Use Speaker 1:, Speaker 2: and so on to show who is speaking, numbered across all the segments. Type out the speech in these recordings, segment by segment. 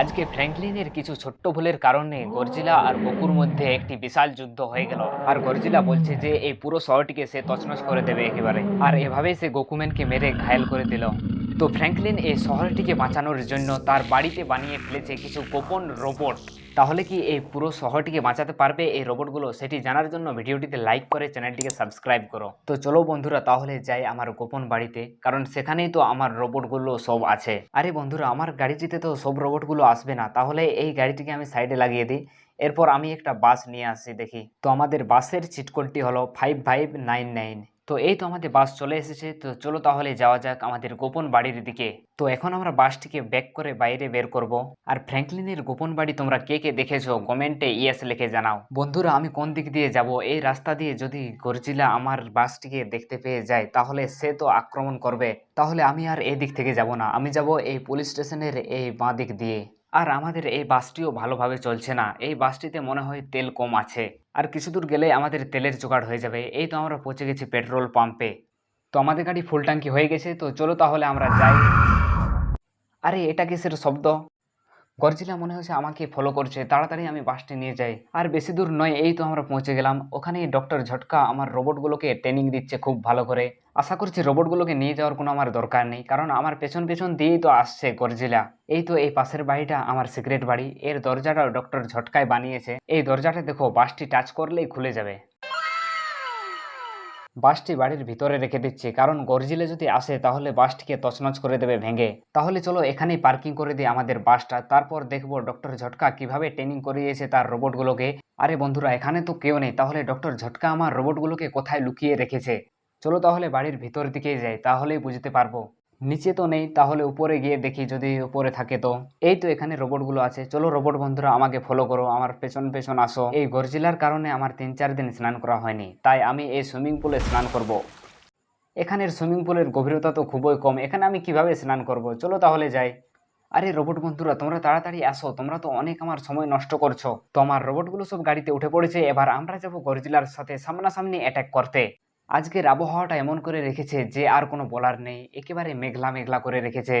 Speaker 1: আজকে ফ্র্যাঙ্কলিনের কিছু ছোট্ট ভুলের কারণে গর্জিলা আর বকুর মধ্যে একটি বিশাল যুদ্ধ হয়ে গেল। আর গর্জিলা বলছে যে, এই পুরো শহরটিকে সে তছনছ করে দেবে একেবারে। আর এভাবেই সে গোকুম্যানকে মেরে ঘায়াল করে দিল। তো ফ্র্যাঙ্কলিন এই শহরটিকে বাঁচানোর জন্য তার বাড়িতে বানিয়ে ফেলেছে কিছু গোপন রোবট। তাহলে কি এই পুরো শহরটিকে বাঁচাতে পারবে এই রোবটগুলো? সেটি জানার জন্য ভিডিওটিতে লাইক করে চ্যানেলটিকে সাবস্ক্রাইব করো। তো চলো বন্ধুরা, তাহলে যাই আমার গোপন বাড়িতে, কারণ সেখানেই তো আমার রোবটগুলো সব আছে। আরে বন্ধুরা, আমার গাড়িটিতে তো সব রোবটগুলো আসবে না, তাহলে এই গাড়িটিকে আমি সাইডে লাগিয়ে দিই। এরপর আমি একটা বাস নিয়ে আসি দেখি। তো আমাদের বাসের চিটকোডটি হলো ফাইভ ফাইভ নাইন নাইন তো এই তো আমাদের বাস চলে এসেছে। তো চলো তাহলে যাওয়া যাক আমাদের গোপন বাড়ির দিকে। তো এখন আমরা বাসটিকে ব্যাক করে বাইরে বের করব। আর ফ্র্যাঙ্কলিনের গোপন বাড়ি তোমরা কে কে দেখেছ কমেন্টে ইয়েস লিখে জানাও। বন্ধুরা, আমি কোন দিক দিয়ে যাব? এই রাস্তা দিয়ে যদি গরজিলা আমার বাসটিকে দেখতে পেয়ে যায়, তাহলে সে তো আক্রমণ করবে। তাহলে আমি আর এই দিক থেকে যাব না। আমি যাব এই পুলিশ স্টেশনের এই বাঁ দিক দিয়ে। আর আমাদের এই বাসটিও ভালোভাবে চলছে না। এই বাসটিতে মনে হয় তেল কম আছে। আর কিছু দূর গেলে আমাদের তেলের জোগাড় হয়ে যাবে। এই তো আমরা পচে গেছি পেট্রোল পাম্পে। তো আমাদের গাড়ি ফুল ট্যাঙ্কি হয়ে গেছে। তো চলো তাহলে আমরা যাই। আরে, এটা কিসের শব্দ? গরজিলা মনে হচ্ছে আমাকে ফলো করছে, তাড়াতাড়ি আমি বাসটি নিয়ে যাই। আর বেশি দূর নয়, এই তো আমরা পৌঁছে গেলাম। ওখানে ডক্টর ঝটকা আমার রোবটগুলোকে ট্রেনিং দিচ্ছে খুব ভালো করে। আশা করছি রোবটগুলোকে নিয়ে যাওয়ার কোনো আমার দরকার নেই, কারণ আমার পেছন পেছন দিয়েই তো আসছে গরজিলা। এই তো এই পাশের বাড়িটা আমার সিক্রেট বাড়ি, এর দরজাটা ডক্টর ঝটকায় বানিয়েছে। এই দরজাটা দেখো বাসটি টাচ করলেই খুলে যাবে। বাসটি বাড়ির ভিতরে রেখে দিচ্ছি, কারণ গর্জিলে যদি আসে তাহলে বাসটিকে তছনছ করে দেবে ভেঙে। তাহলে চলো এখানেই পার্কিং করে দিই আমাদের বাসটা, তারপর দেখব ডক্টর ঝটকা কীভাবে ট্রেনিং করিয়েছে তার রোবটগুলোকে। আরে বন্ধুরা, এখানে তো কেউ নেই, তাহলে ডক্টর ঝটকা আমার রোবটগুলোকে কোথায় লুকিয়ে রেখেছে? চলো তাহলে বাড়ির ভিতর দিকেই যাই, তাহলেই বুঝতে পারব। নিচে তো নেই, তাহলে উপরে গিয়ে দেখি যদি উপরে থাকে তো। এই তো এখানে রোবটগুলো আছে। চলো রোবট বন্ধুরা, আমাকে ফলো করো। আমার পেছন পেছন আসো। এই গরজিলার কারণে আমার তিন চার দিন স্নান করা হয়নি। তাই আমি এই সুইমিং পুলে স্নান করব। এখানের সুইমিং পুলের গভীরতা তো খুবই কম। এখানে আমি কীভাবে স্নান করব? চলো তাহলে যাই। আরে রোবট বন্ধুরা, তোমরা তাড়াতাড়ি আসো। তোমরা তো অনেক আমার সময় নষ্ট করছ। তো আমার রোবটগুলো সব গাড়িতে উঠে পড়েছে। এবার আমরা যাব গরজিলার সাথে সামনাসামনি অ্যাটাক করতে। আজকের আবহাওয়াটা এমন করে রেখেছে যে আর কোনো বলার নেই, একেবারে মেঘলা মেঘলা করে রেখেছে।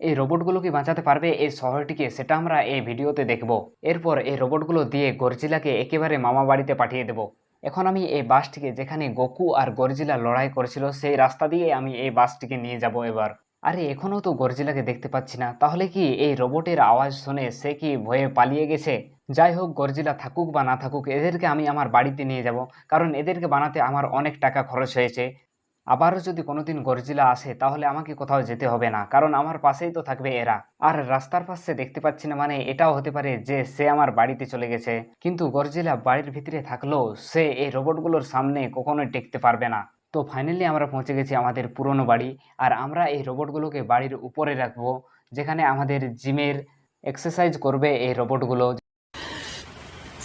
Speaker 1: এই রোবটগুলো কি বাঁচাতে পারবে এই শহরটিকে সেটা আমরা এই ভিডিওতে দেখব। এরপর এই রোবটগুলো দিয়ে গরজিলাকে একেবারে মামা বাড়িতে পাঠিয়ে দেব। এখন আমি এই বাসটিকে যেখানে গোকু আর গরজিলা লড়াই করেছিল, সেই রাস্তা দিয়ে আমি এই বাসটিকে নিয়ে যাব এবার। আরে, এখনও তো গরজিলাকে দেখতে পাচ্ছি না। তাহলে কি এই রোবটের আওয়াজ শুনে সে কি ভয়ে পালিয়ে গেছে? যাই হোক গরজিলা থাকুক বা না থাকুক, এদেরকে আমি আমার বাড়িতে নিয়ে যাব। কারণ এদেরকে বানাতে আমার অনেক টাকা খরচ হয়েছে। আবারও যদি কোনোদিন গরজিলা আসে, তাহলে আমাকে কোথাও যেতে হবে না। কারণ আমার পাশেই তো থাকবে এরা। আর রাস্তার পাশে দেখতে পাচ্ছি না মানে এটাও হতে পারে যে সে আমার বাড়িতে চলে গেছে। কিন্তু গরজিলা বাড়ির ভিতরে থাকলেও সে এই রোবটগুলোর সামনে কখনোই টেকতে পারবে না। তো ফাইনালি আমরা পৌঁছে গেছি আমাদের পুরনো বাড়ি। আর আমরা এই রোবটগুলোকে বাড়ির উপরে রাখব, যেখানে আমাদের জিমের এক্সারসাইজ করবে এই রোবটগুলো।